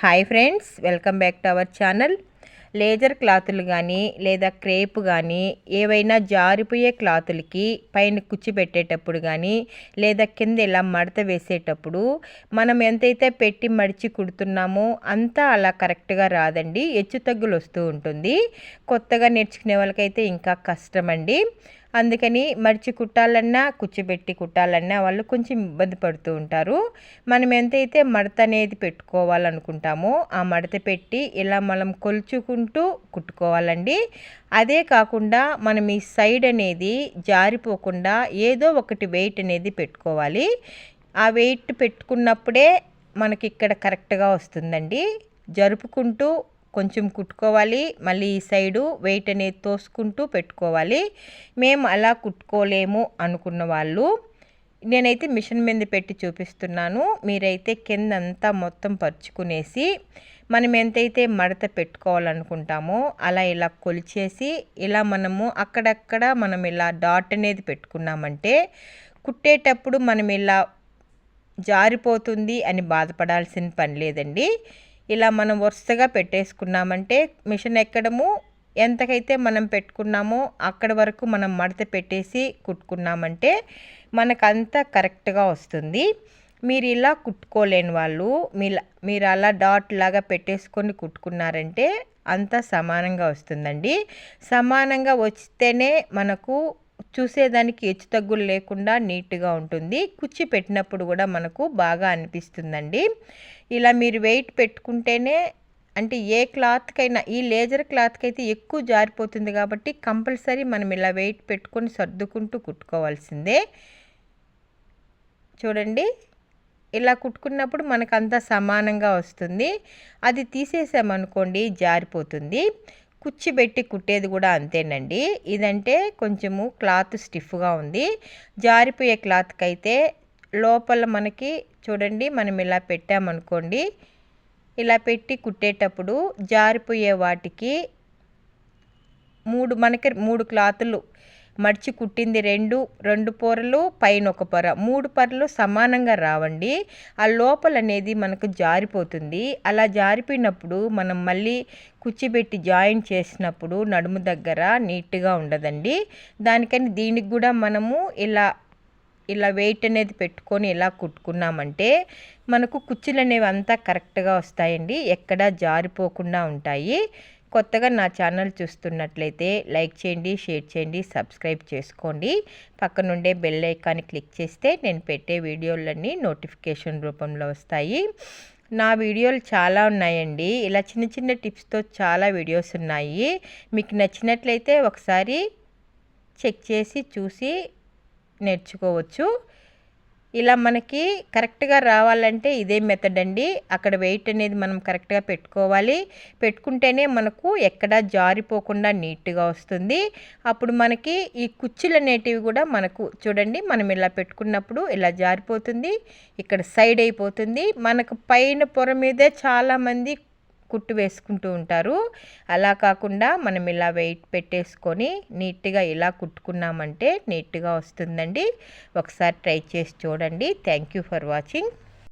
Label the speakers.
Speaker 1: Hi friends welcome back to our channel laser క్లాతులు కానీ లేదా crepe కానీ ఏవైనా జారిపోయే క్లాతులకి పైన కుచ్చి పెట్టేటప్పుడు కానీ లేదా కింద ఇలా మడత వేసేటప్పుడు మనం ఎంతైతే పెట్టి మడిచి కుడుతున్నామో అంతా అలా కరెక్ట్గా రాదండి హెచ్చు తగ్గులు వస్తూ ఉంటుంది కొత్తగా నేర్చుకునే వాళ్ళకైతే ఇంకా కష్టమండి అందుకని మడిచి కుట్టాలన్నా కూర్చోబెట్టి కుట్టాలన్నా వాళ్ళు కొంచెం ఇబ్బంది పడుతూ ఉంటారు. మనం ఎంతైతే మడత అనేది పెట్టుకోవాలనుకుంటామో ఆ మడత పెట్టి ఇలా మనం కొలుచుకుంటూ కుట్టుకోవాలండి. అదే కాకుండా మనం ఈ సైడ్ అనేది జారిపోకుండా ఏదో ఒకటి వెయిట్ అనేది పెట్టుకోవాలి. ఆ వెయిట్ పెట్టుకున్నప్పుడే మనకి ఇక్కడ కరెక్ట్గా వస్తుందండి. జరుపుకుంటూ కొంచెం కుట్టుకోవాలి. మళ్ళీ ఈ సైడు వెయిట్ అనేది తోసుకుంటూ పెట్టుకోవాలి. మేము అలా కుట్టుకోలేము అనుకున్న వాళ్ళు నేనైతే మిషన్ మీద పెట్టి చూపిస్తున్నాను. మీరైతే కింద అంతా మొత్తం పరుచుకునేసి మనం ఎంతైతే మడత పెట్టుకోవాలనుకుంటామో అలా ఇలా కొలిచేసి ఇలా మనము అక్కడక్కడ మనం ఇలా డాట్ అనేది పెట్టుకున్నామంటే కుట్టేటప్పుడు మనం ఇలా జారిపోతుంది అని బాధపడాల్సిన పని లేదండి. ఇలా మనం వరుసగా పెట్టేసుకున్నామంటే మిషన్ ఎక్కడము ఎంతకైతే మనం పెట్టుకున్నామో అక్కడ వరకు మనం మడత పెట్టేసి కుట్టుకున్నామంటే మనకంతా కరెక్ట్గా వస్తుంది. మీరు ఇలా కుట్టుకోలేని వాళ్ళు మీరు మీరు అలా డాట్ లాగా పెట్టేసుకొని కుట్టుకున్నారంటే అంతా సమానంగా వస్తుందండి. సమానంగా వస్తేనే మనకు చూసేదానికి హెచ్చు తగ్గులు లేకుండా నీట్గా ఉంటుంది. కుచ్చి పెట్టినప్పుడు కూడా మనకు బాగా అనిపిస్తుందండి. ఇలా మీరు వెయిట్ పెట్టుకుంటేనే అంటే ఏ క్లాత్కైనా ఈ లేజర్ క్లాత్కి అయితే ఎక్కువ జారిపోతుంది కాబట్టి కంపల్సరీ మనం ఇలా వెయిట్ పెట్టుకొని సర్దుకుంటూ కుట్టుకోవాల్సిందే. చూడండి. ఇలా కుట్టుకున్నప్పుడు మనకు అంతా సమానంగా వస్తుంది. అది తీసేసామనుకోండి జారిపోతుంది. కుచ్చిబెట్టి కుట్టేది కూడా అంతేనండి. ఇదంటే కొంచెము క్లాత్ స్టిఫ్గా ఉంది. జారిపోయే క్లాత్కి అయితే లోపల మనకి చూడండి మనం ఇలా పెట్టామనుకోండి. ఇలా పెట్టి కుట్టేటప్పుడు జారిపోయే వాటికి మూడు మనకి మూడు క్లాతులు మడిచి కుట్టింది రెండు రెండు పొరలు పైన ఒక పొర. మూడు పొరలు సమానంగా రావండి. ఆ లోపల అనేది మనకు జారిపోతుంది. అలా జారిపోయినప్పుడు మనం మళ్ళీ కుచ్చిపెట్టి జాయిన్ చేసినప్పుడు నడుము దగ్గర నీట్గా ఉండదండి. దానికని దీనికి కూడా మనము ఇలా ఇలా వెయిట్ అనేది పెట్టుకొని ఇలా కుట్టుకున్నామంటే మనకు కుచ్చులు అనేవి అంతా కరెక్ట్గా వస్తాయండి. ఎక్కడా జారిపోకుండా ఉంటాయి. కొత్తగా నా ఛానల్ చూస్తున్నట్లయితే లైక్ చేయండి షేర్ చేయండి సబ్స్క్రైబ్ చేసుకోండి. పక్కనుండే బెల్ ఐకాన్ని క్లిక్ చేస్తే నేను పెట్టే వీడియోలన్నీ నోటిఫికేషన్ రూపంలో వస్తాయి. నా వీడియోలు చాలా ఉన్నాయండి. ఇలా చిన్న చిన్న టిప్స్తో చాలా వీడియోస్ ఉన్నాయి. మీకు నచ్చినట్లయితే ఒకసారి చెక్ చేసి చూసి నేర్చుకోవచ్చు. ఇలా మనకి కరెక్ట్గా రావాలంటే ఇదే మెథడ్ అండి. అక్కడ వెయిట్ అనేది మనం కరెక్ట్గా పెట్టుకోవాలి. పెట్టుకుంటేనే మనకు ఎక్కడా జారిపోకుండా నీట్గా వస్తుంది. అప్పుడు మనకి ఈ కుచ్చులు అనేటివి కూడా మనకు చూడండి మనం ఇలా పెట్టుకున్నప్పుడు ఇలా జారిపోతుంది. ఇక్కడ సైడ్ అయిపోతుంది. మనకు పైన పొర మీదే చాలామంది కుట్టు వేసుకుంటూ ఉంటారు. అలా కాకుండా మనం ఇలా వెయిట్ పెట్టేసుకొని నీట్గా ఇలా కుట్టుకున్నామంటే నీట్గా వస్తుందండి. ఒకసారి ట్రై చేసి చూడండి. Thank you for watching.